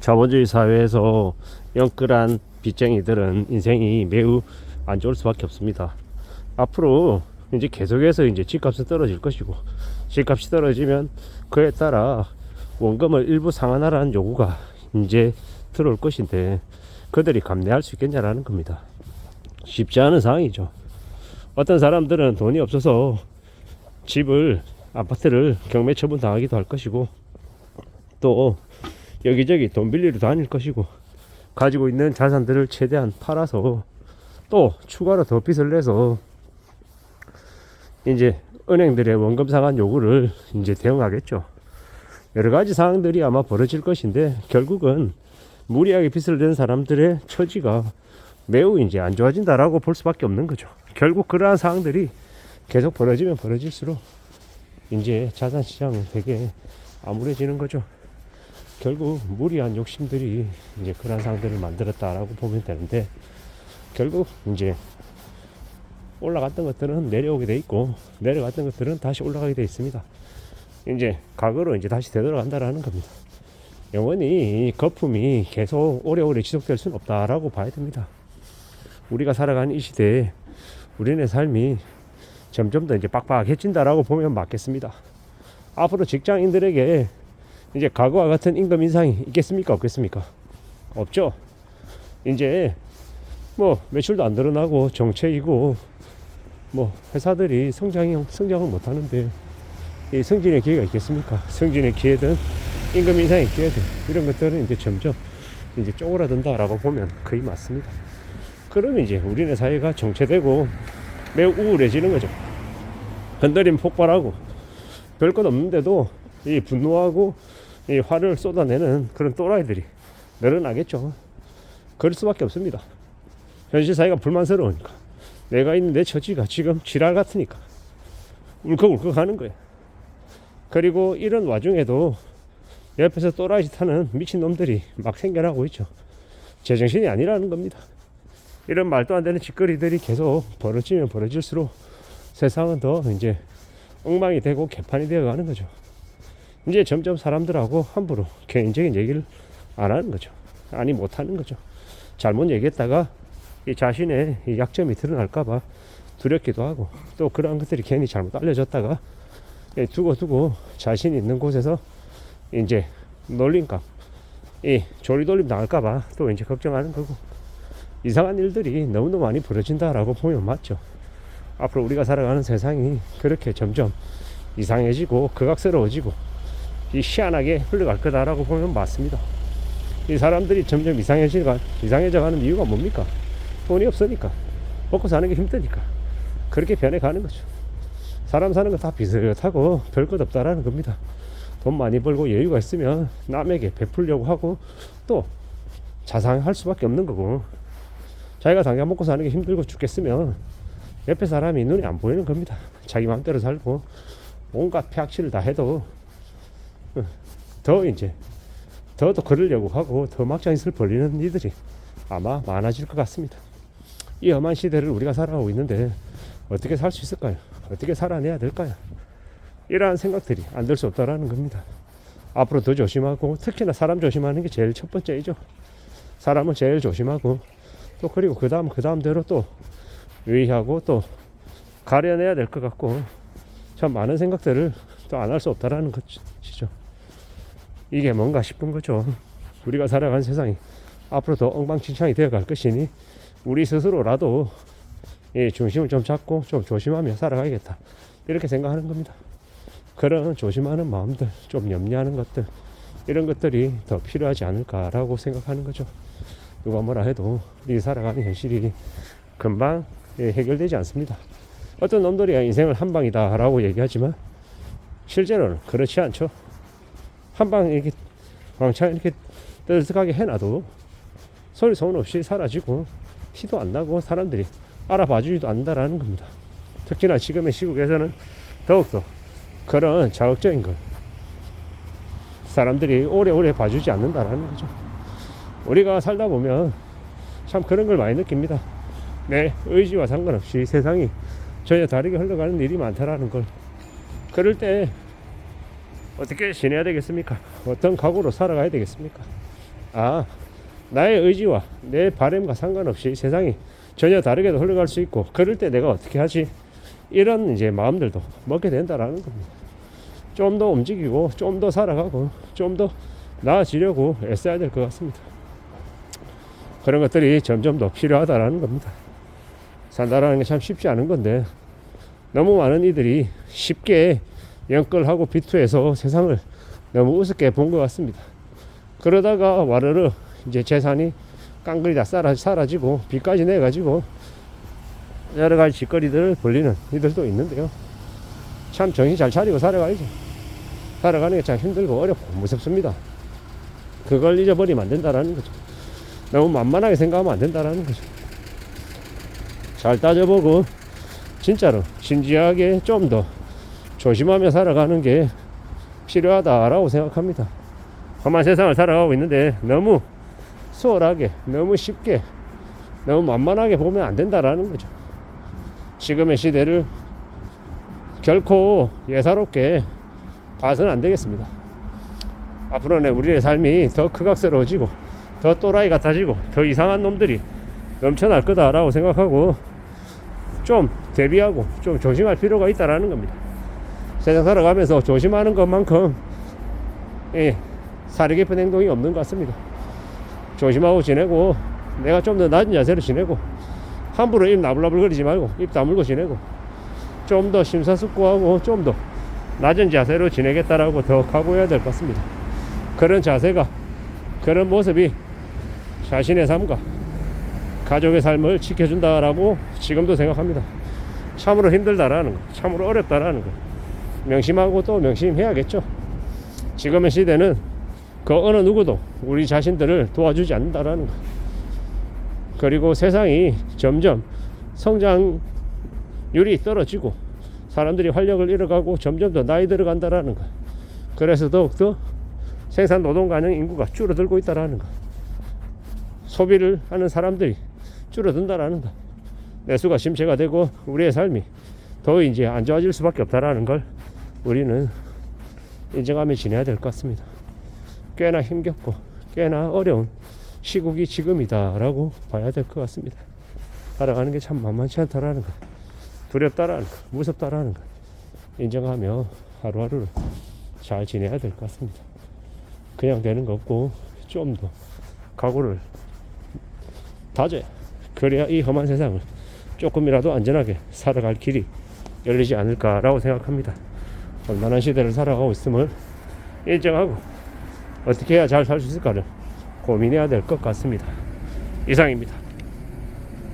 자본주의 사회에서 영끌한 빚쟁이들은 인생이 매우 안 좋을 수밖에 없습니다. 앞으로 이제 계속해서 이제 집값은 떨어질 것이고 집값이 떨어지면 그에 따라 원금을 일부 상환하라는 요구가 이제 들어올 것인데 그들이 감내할 수 있겠냐라는 겁니다. 쉽지 않은 상황이죠. 어떤 사람들은 돈이 없어서 집을 아파트를 경매 처분 당하기도 할 것이고 또 여기저기 돈 빌리러 다닐 것이고 가지고 있는 자산들을 최대한 팔아서 또 추가로 더 빚을 내서 이제 은행들의 원금 상환 요구를 이제 대응하겠죠. 여러 가지 상황들이 아마 벌어질 것인데 결국은 무리하게 빚을 낸 사람들의 처지가 매우 이제 안 좋아진다라고 볼 수밖에 없는 거죠. 결국 그러한 상황들이 계속 벌어지면 벌어질수록 이제 자산 시장은 되게 암울해지는 거죠. 결국 무리한 욕심들이 이제 그런 상황들을 만들었다라고 보면 되는데 결국 이제 올라갔던 것들은 내려오게 돼 있고 내려갔던 것들은 다시 올라가게 돼 있습니다. 이제 과거로 이제 다시 되돌아간다라는 겁니다. 영원히 이 거품이 계속 오래오래 지속될 수는 없다라고 봐야 됩니다. 우리가 살아가는 이 시대에 우리네 삶이 점점 더 이제 빡빡해진다라고 보면 맞겠습니다. 앞으로 직장인들에게 이제 과거와 같은 임금 인상이 있겠습니까? 없겠습니까? 없죠. 이제 뭐 매출도 안 늘어나고 정책이고 뭐 회사들이 성장이 성장을 못 하는데 이 승진의 기회가 있겠습니까? 승진의 기회든 임금 인상의 기회든 이런 것들은 이제 점점 이제 쪼그라든다라고 보면 거의 맞습니다. 그러면 이제 우리네 사회가 정체되고 매우 우울해지는 거죠. 흔들림 폭발하고 별것 없는데도 이 분노하고 이 화를 쏟아내는 그런 또라이들이 늘어나겠죠. 그럴 수밖에 없습니다. 현실 사회가 불만스러우니까 내가 있는 내 처지가 지금 지랄 같으니까 울컥울컥 하는 거예요. 그리고 이런 와중에도 옆에서 또라이 짓 하는 미친 놈들이 막 생겨나고 있죠. 제정신이 아니라는 겁니다. 이런 말도 안 되는 짓거리들이 계속 벌어지면 벌어질수록 세상은 더 이제 엉망이 되고 개판이 되어 가는 거죠. 이제 점점 사람들하고 함부로 개인적인 얘기를 안 하는 거죠. 아니 못 하는 거죠. 잘못 얘기했다가 이 자신의 이 약점이 드러날까봐 두렵기도 하고 또 그러한 것들이 괜히 잘못 알려졌다가 예, 두고 두고 자신 있는 곳에서 이제 놀림감, 이 조리돌림 당할까봐 또 이제 걱정하는 거고 이상한 일들이 너무너무 많이 벌어진다라고 보면 맞죠. 앞으로 우리가 살아가는 세상이 그렇게 점점 이상해지고 극악스러워지고 이 희한하게 흘러갈 거다라고 보면 맞습니다. 이 사람들이 점점 이상해지가 이상해져가는 이유가 뭡니까? 돈이 없으니까 먹고 사는 게 힘드니까 그렇게 변해가는 거죠. 사람 사는 거 다 비슷하고 별 것 없다라는 겁니다. 돈 많이 벌고 여유가 있으면 남에게 베풀려고 하고 또 자상할 수밖에 없는 거고 자기가 당장 먹고 사는 게 힘들고 죽겠으면 옆에 사람이 눈에 안 보이는 겁니다. 자기 마음대로 살고 온갖 폐악치를 다 해도 어, 더 이제 더 더 그러려고 하고 더 막장짓을 벌리는 이들이 아마 많아질 것 같습니다. 이 험한 시대를 우리가 살아가고 있는데 어떻게 살 수 있을까요? 어떻게 살아내야 될까요? 이러한 생각들이 안들수 없다라는 겁니다. 앞으로 더 조심하고 특히나 사람 조심하는 게 제일 첫 번째이죠. 사람은 제일 조심하고 또 그리고 그 다음 그 다음대로 또 유의하고 또 가려내야 될 것 같고 참 많은 생각들을 또 안 할 수 없다라는 것이죠. 이게 뭔가 싶은 거죠. 우리가 살아가는 세상이 앞으로 더 엉망진창이 되어 갈 것이니 우리 스스로라도 이 중심을 좀 잡고 좀 조심하며 살아가야겠다. 이렇게 생각하는 겁니다. 그런 조심하는 마음들, 좀 염려하는 것들, 이런 것들이 더 필요하지 않을까라고 생각하는 거죠. 누가 뭐라 해도 이 살아가는 현실이 금방 예, 해결되지 않습니다. 어떤 놈들이 인생을 한 방이다라고 얘기하지만 실제로는 그렇지 않죠. 한 방 이렇게 왕창 이렇게 뜨뜻하게 해놔도 소리 소문 없이 사라지고 티도 안 나고 사람들이 알아봐주지도 않는다라는 겁니다. 특히나 지금의 시국에서는 더욱더 그런 자극적인 걸 사람들이 오래오래 봐주지 않는다라는 거죠. 우리가 살다 보면 참 그런 걸 많이 느낍니다. 내 의지와 상관없이 세상이 전혀 다르게 흘러가는 일이 많다라는 걸. 그럴 때 어떻게 지내야 되겠습니까? 어떤 각오로 살아가야 되겠습니까? 아 나의 의지와 내 바램과 상관없이 세상이 전혀 다르게도 흘러갈 수 있고 그럴 때 내가 어떻게 하지 이런 이제 마음들도 먹게 된다라는 겁니다. 좀 더 움직이고 좀 더 살아가고 좀 더 나아지려고 애써야 될 것 같습니다. 그런 것들이 점점 더 필요하다라는 겁니다. 산다라는 게 참 쉽지 않은 건데 너무 많은 이들이 쉽게 연끌하고 비투해서 세상을 너무 우습게 본 것 같습니다. 그러다가 와르르 이제 재산이 깡그리 다 사라, 사라지고 빚까지 내가지고 여러 가지 짓거리들을 벌리는 이들도 있는데요. 참 정신 잘 차리고 살아가야죠. 살아가는 게 참 힘들고 어렵고 무섭습니다. 그걸 잊어버리면 안 된다라는 거죠. 너무 만만하게 생각하면 안 된다라는 거죠. 잘 따져보고 진짜로 진지하게 좀 더 조심하며 살아가는 게 필요하다라고 생각합니다. 험한 세상을 살아가고 있는데 너무 수월하게, 너무 쉽게, 너무 만만하게 보면 안 된다라는 거죠. 지금의 시대를 결코 예사롭게 봐서는 안 되겠습니다. 앞으로는 우리의 삶이 더 크각스러워지고 더 또라이 같아지고 더 이상한 놈들이 넘쳐날 거다라고 생각하고 좀 대비하고 좀 조심할 필요가 있다라는 겁니다. 세상 살아가면서 조심하는 것만큼 예, 사려 깊은 행동이 없는 것 같습니다. 조심하고 지내고 내가 좀 더 낮은 자세로 지내고 함부로 입 나불나불거리지 말고 입 다물고 지내고 좀 더 심사숙고하고 좀 더 낮은 자세로 지내겠다라고 더 각오해야 될 것 같습니다. 그런 자세가 그런 모습이 자신의 삶과 가족의 삶을 지켜준다라고 지금도 생각합니다. 참으로 힘들다라는 거, 참으로 어렵다라는 거 명심하고 또 명심해야겠죠. 지금의 시대는 그 어느 누구도 우리 자신들을 도와주지 않는다라는 거. 그리고 세상이 점점 성장률이 떨어지고 사람들이 활력을 잃어가고 점점 더 나이 들어간다라는 거. 그래서 더욱더 생산 노동 가능 인구가 줄어들고 있다라는 거. 소비를 하는 사람들이 줄어든다라는 거. 내수가 심체가 되고 우리의 삶이 더 이제 안 좋아질 수밖에 없다라는 걸 우리는 인정하며 지내야 될 것 같습니다. 꽤나 힘겹고 꽤나 어려운 시국이 지금이다라고 봐야 될 것 같습니다. 살아가는 게 참 만만치 않다라는 거, 두렵다라는 거, 무섭다라는 거 인정하며 하루하루를 잘 지내야 될 것 같습니다. 그냥 되는 거 없고 좀 더 각오를 다져야 그래야 이 험한 세상을 조금이라도 안전하게 살아갈 길이 열리지 않을까라고 생각합니다. 얼마나 시대를 살아가고 있음을 인정하고 어떻게 해야 잘 살 수 있을까를 고민해야 될 것 같습니다. 이상입니다.